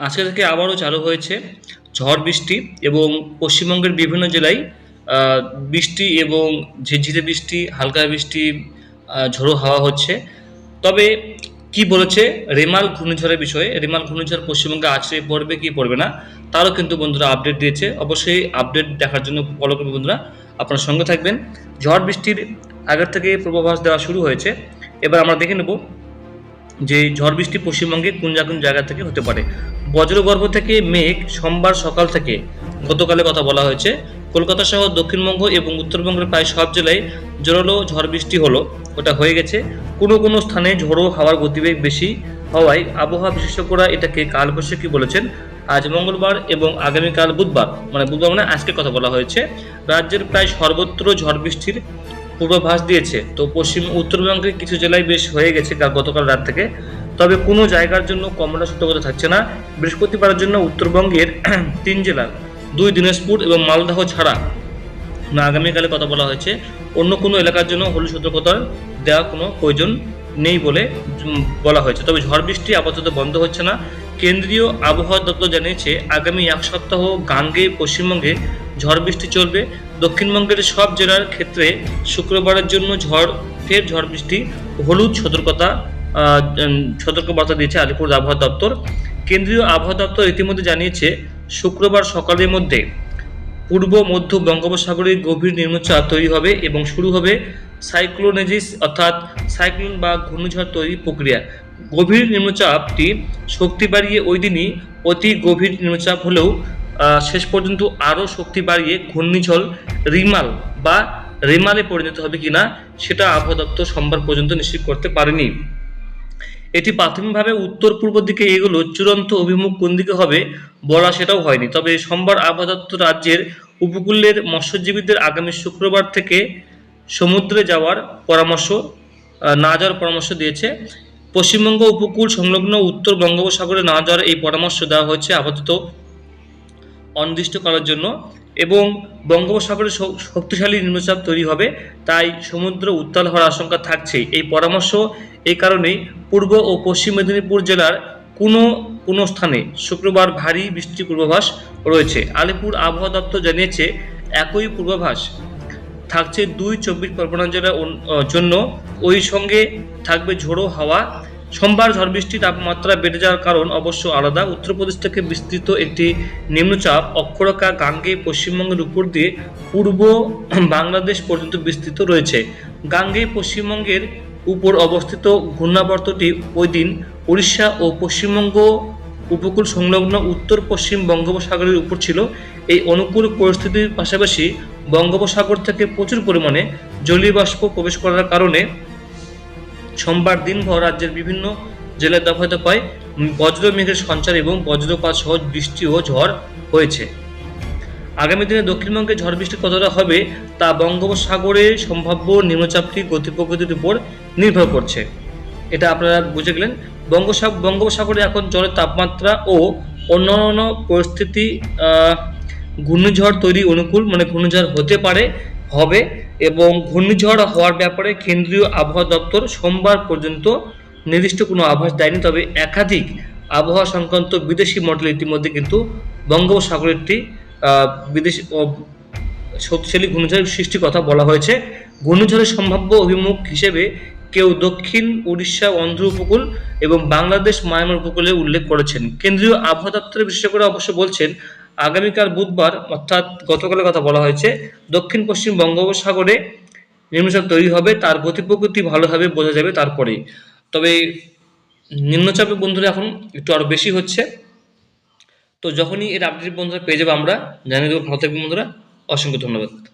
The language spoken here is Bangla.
আজকে থেকে আবারও চালু হয়েছে ঝড় বৃষ্টি এবং পশ্চিমবঙ্গের বিভিন্ন জেলায় বৃষ্টি এবং ঝিরঝিরে বৃষ্টি, হালকা বৃষ্টি ঝোড়ো হাওয়া হচ্ছে। তবে কি বলেছে রেমাল ঘূর্ণিঝড়ের বিষয়ে? রেমাল ঘূর্ণিঝড় পশ্চিমবঙ্গে আছড়ে পড়বে কি পড়বে না, তারও কিন্তু বন্ধুরা আপডেট দিয়েছে। অবশ্যই আপডেট দেখার জন্য ফলো করবে বন্ধুরা। আপনার সঙ্গে থাকবেন। ঝড় বৃষ্টির আগের থেকে পূর্বাভাস দেওয়া শুরু হয়েছে। এবার আমরা দেখে নেব যে ঝড় বৃষ্টি পশ্চিমবঙ্গে কোন কোন জায়গা থেকে হতে পারে। বজ্রগর্ভ থেকে মেঘ সোমবার সকাল থেকে গতকালে কথা বলা হয়েছে। কলকাতা সহ দক্ষিণবঙ্গ এবং উত্তরবঙ্গের প্রায় সব জেলায় জোরালো ঝড় বৃষ্টি হলো। ওটা হয়ে গেছে। কোনো কোনো স্থানে ঝোড়ো হাওয়ার গতিবেগ বেশি হওয়ায় আবহাওয়া বিশেষজ্ঞরা এটাকে কালবৈশাখী বলেছেন। আজ মঙ্গলবার এবং আগামীকাল বুধবার মানে বুধবার মানে আজকে কথা বলা হয়েছে। রাজ্যের প্রায় সর্বত্র ঝড় বৃষ্টির পূর্বাভাস দিয়েছে। তো পশ্চিম উত্তরবঙ্গের কিছু জেলায় বেশ হয়ে গেছে গতকাল রাত থেকে। তবে কোনো জায়গার জন্য কমলা সতর্কতা থাকছে না। বৃহস্পতিবারের জন্য উত্তরবঙ্গের তিন জেলার দুই দিনাজপুর এবং মালদহ ছাড়া না আগামীকালে কথা বলা হয়েছে। অন্য কোনো এলাকার জন্য হলুদ সতর্কতার দেওয়া কোনো প্রয়োজন নেই বলে বলা হয়েছে। তবে ঝড় বৃষ্টি আপাতত বন্ধ হচ্ছে না। কেন্দ্রীয় আবহাওয়া দপ্তর জানিয়েছে, আগামী এক সপ্তাহ গাঙ্গে পশ্চিমবঙ্গে ঝড় বৃষ্টি চলবে। দক্ষিণবঙ্গের সব জেলার ক্ষেত্রে শুক্রবারের জন্য ঝড়, ফের ঝড় বৃষ্টি, হলুদ সতর্কতা সতর্কবার্তা দিয়েছে আলিপুর আবহাওয়া দপ্তর। কেন্দ্রীয় আবহাওয়া দপ্তর ইতিমধ্যে জানিয়েছে, শুক্রবার সকালের মধ্যে পূর্ব, মধ্য বঙ্গোপসাগরে গভীর নিম্নচাপ তৈরি হবে এবং শুরু হবে সাইক্লোনেজিস, অর্থাৎ সাইক্লোন বা ঘূর্ণিঝড় তৈরি প্রক্রিয়া। গভীর নিম্নচাপটি শক্তি বাড়িয়ে ওই দিনই অতি গভীর নিম্নচাপ হলেও শেষ পর্যন্ত আরও শক্তি বাড়িয়ে ঘূর্ণিঝড় রিমাল বা রেমালে পরিণত হবে কিনা, সেটা আবহাওয়া দপ্তর সোমবার পর্যন্ত নিশ্চিত করতে পারেনি। এটি প্রাথমিকভাবে উত্তর পূর্ব দিকে এগুলো চূড়ান্ত অভিমুখ কোন দিকে হবে বলা সেটাও হয়নি। তবে সোমবার দপ্তর রাজ্যের উপকূলের মৎস্যজীবীদের আগামী শুক্রবার থেকে সমুদ্রে যাওয়ার পরামর্শ না যাওয়ার পরামর্শ দিয়েছে। পশ্চিমবঙ্গ উপকূল সংলগ্ন উত্তর বঙ্গোপসাগরে না যাওয়ার এই পরামর্শ দেওয়া হয়েছে আপাতত অনির্দিষ্ট করার জন্য এবং বঙ্গোপসাগরে শক্তিশালী নিম্নচাপ তৈরি হবে, তাই সমুদ্র উত্তাল হওয়ার আশঙ্কা থাকছেই। এই পরামর্শ এই কারণেই পূর্ব ও পশ্চিম মেদিনীপুর জেলার কোনো কোনো স্থানে শুক্রবার ভারী বৃষ্টির পূর্বাভাস রয়েছে। আলিপুর আবহাওয়া দপ্তর জানিয়েছে, একই পূর্বাভাস থাকছে দুই চব্বিশ পরগনা জেলার জন্য। ওই সঙ্গে থাকবে ঝোড়ো হাওয়া। সোমবার ঝড় বৃষ্টির তাপমাত্রা বেড়ে যাওয়ার কারণ অবশ্য আলাদা। উত্তরপ্রদেশ থেকে বিস্তৃত একটি নিম্নচাপ অক্ষরকা গাঙ্গে, পশ্চিমবঙ্গের উপর দিয়ে পূর্ব বাংলাদেশ পর্যন্ত বিস্তৃত রয়েছে। গাঙ্গে, পশ্চিমবঙ্গের উপর অবস্থিত ঘূর্ণাবর্তটি ওই দিন উড়িষ্যা ও পশ্চিমবঙ্গ উপকূল সংলগ্ন উত্তর পশ্চিম বঙ্গোপসাগরের উপর ছিল। এই অনুকূল পরিস্থিতির পাশাপাশি বঙ্গোপসাগর থেকে প্রচুর পরিমাণে জলীয় বাষ্প প্রবেশ করার কারণে সোমবার দিনভর রাজ্যের বিভিন্ন জেলায় দফায় দফায় বজ্র মেঘের সঞ্চার এবং বজ্রপাত সহ বৃষ্টি ও ঝড় হয়েছে। আগামী দিনে দক্ষিণবঙ্গে ঝড় বৃষ্টি কতটা হবে তা বঙ্গোপসাগরে সম্ভাব্য নিম্নচাপটি গতি প্রকৃতির উপর নির্ভর করছে। এটা আপনারা বুঝে গেলেন। বঙ্গোসাগর বঙ্গোপসাগরে এখন জলের তাপমাত্রা ও অন্যান্য পরিস্থিতি ঘূর্ণিঝড় তৈরি অনুকূল মানে ঘূর্ণিঝড় হতে পারে হবে এবং ঘূর্ণিঝড় হওয়ার ব্যাপারে কেন্দ্রীয় আবহাওয়া দপ্তর সোমবার পর্যন্ত নির্দিষ্ট কোনো আভাস দেয়নি। তবে একাধিক আবহাওয়া সংক্রান্ত বিদেশি মডেল ইতিমধ্যে কিন্তু বঙ্গোপসাগরের একটি আহ, বিদেশি শক্তিশালী ঘূর্ণিঝড়ের সৃষ্টির কথা বলা হয়েছে। ঘূর্ণিঝড়ের সম্ভাব্য অভিমুখ হিসেবে কেউ দক্ষিণ উড়িষ্যা অন্ধ্র উপকূল এবং বাংলাদেশ মায়ানমার উপকূলে উল্লেখ করেছেন। কেন্দ্রীয় আবহাওয়া দপ্তরের বিশেষজ্ঞরা অবশ্য বলছেন, আগামীকাল বুধবার, অর্থাৎ গতকালের কথা বলা হয়েছে দক্ষিণ পশ্চিম বঙ্গোপসাগরে নিম্নচাপ তৈরি হবে, তার গতি প্রকৃতি ভালোভাবে বোঝা যাবে তারপরে তবে নিম্নচাপের বন্ধুরা এখন একটু আরও বেশি হচ্ছে। তো যখনই এর আপডেট বন্ধুরা পেয়ে যাব আমরা জানিয়ে দেবো ভালো থাকবেন বন্ধুরা। অসংখ্য ধন্যবাদ।